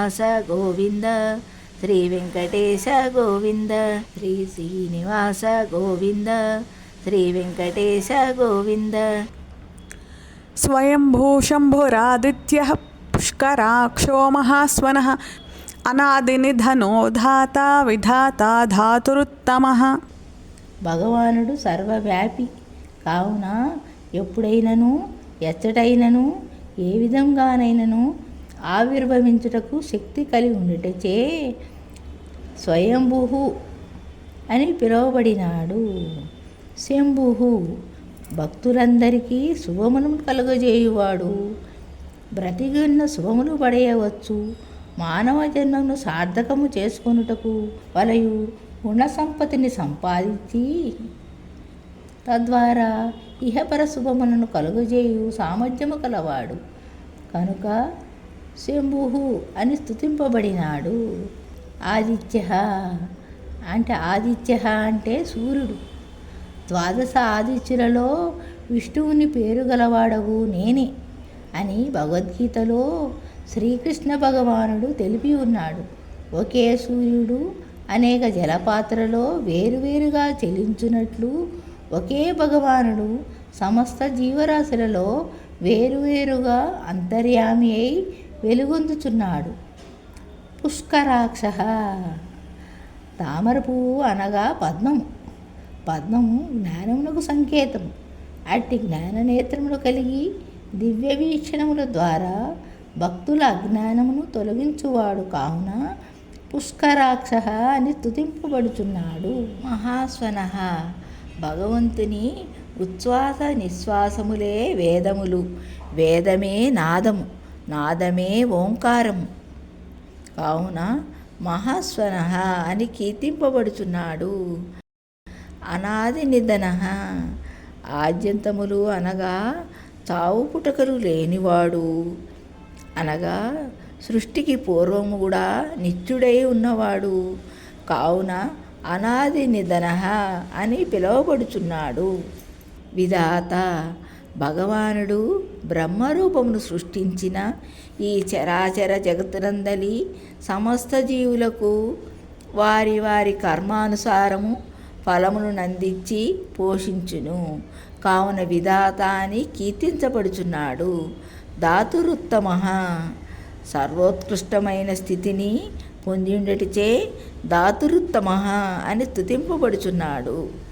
శ్రీనివాస గోవింద శ్రీ వెంకటేశ గోవింద శ్రీ శ్రీనివాస గోవింద శ్రీ వెంకటేశ గోవింద. స్వయంభూ శంభురాదిత్య పుష్కరాక్షో మహాస్వన అనాదినిధనో ధాత విధాత ధాతురుత్తమ. భగవానుడు సర్వవ్యాపి కావున ఎప్పుడైనను ఎచ్చటైనను ఏ విధంగానైనను ఆవిర్భవించుటకు శక్తి కలిగి ఉండుటచే స్వయంభు అని పిలువబడినాడు. శంభు భక్తులందరికీ శుభమును కలుగజేయువాడు. బ్రతికున్న శుభములు పడేయవచ్చు. మానవ జన్మను సార్థకము చేసుకొనుటకు వలయు గుణ సంపత్తిని సంపాదించి తద్వారా ఇహపర శుభములను కలుగజేయు సామర్థ్యము కలవాడు. కనుక శంభు అని స్తుతింపబడినాడు. ఆదిత్య అంటే ఆదిత్య అంటే సూర్యుడు. ద్వాదశ ఆదిత్యులలో విష్ణువుని పేరు గలవాడవు నేనే అని భగవద్గీతలో శ్రీకృష్ణ భగవానుడు తెలిపి ఉన్నాడు. ఒకే సూర్యుడు అనేక జలపాత్రలో వేరువేరుగా చెలించున్నట్లు ఒకే భగవానుడు సమస్త జీవరాశులలో వేరువేరుగా అంతర్యామి అయి వెలుగొందుచున్నాడు. పుష్కరాక్ష. తామర పువ్వు అనగా పద్మము పద్మము జ్ఞానమునకు సంకేతం. అట్టి జ్ఞాననేత్రములు కలిగి దివ్య వీక్షణముల ద్వారా భక్తుల అజ్ఞానమును తొలగించువాడు కావున పుష్కరాక్ష అని తుతింపబడుచున్నాడు మహాస్వన. భగవంతుని ఉచ్ఛ్వాస నిశ్వాసములే వేదములు. వేదమే నాదము. నాదమే ఓంకారం. కావున మహాస్వన అని కీర్తింపబడుచున్నాడు అనాది నిధన. ఆద్యంతములు అనగా చావు పుటకలు లేనివాడు. అనగా సృష్టికి పూర్వము కూడా నిత్యుడై ఉన్నవాడు. కావున అనాది నిధన అని పిలువబడుచున్నాడు. విధాత భగవానుడు బ్రహ్మరూపమును సృష్టించిన ఈ చరాచర జగత్తునందలి సమస్త జీవులకు వారి వారి కర్మానుసారము ఫలమును నందించి పోషించును. కావున విధాత అని కీర్తించబడుచున్నాడు. ధాతురుత్తమ. సర్వోత్కృష్టమైన స్థితిని పొందిండటిచే ధాతురుత్తమ అని స్థుతింపబడుచున్నాడు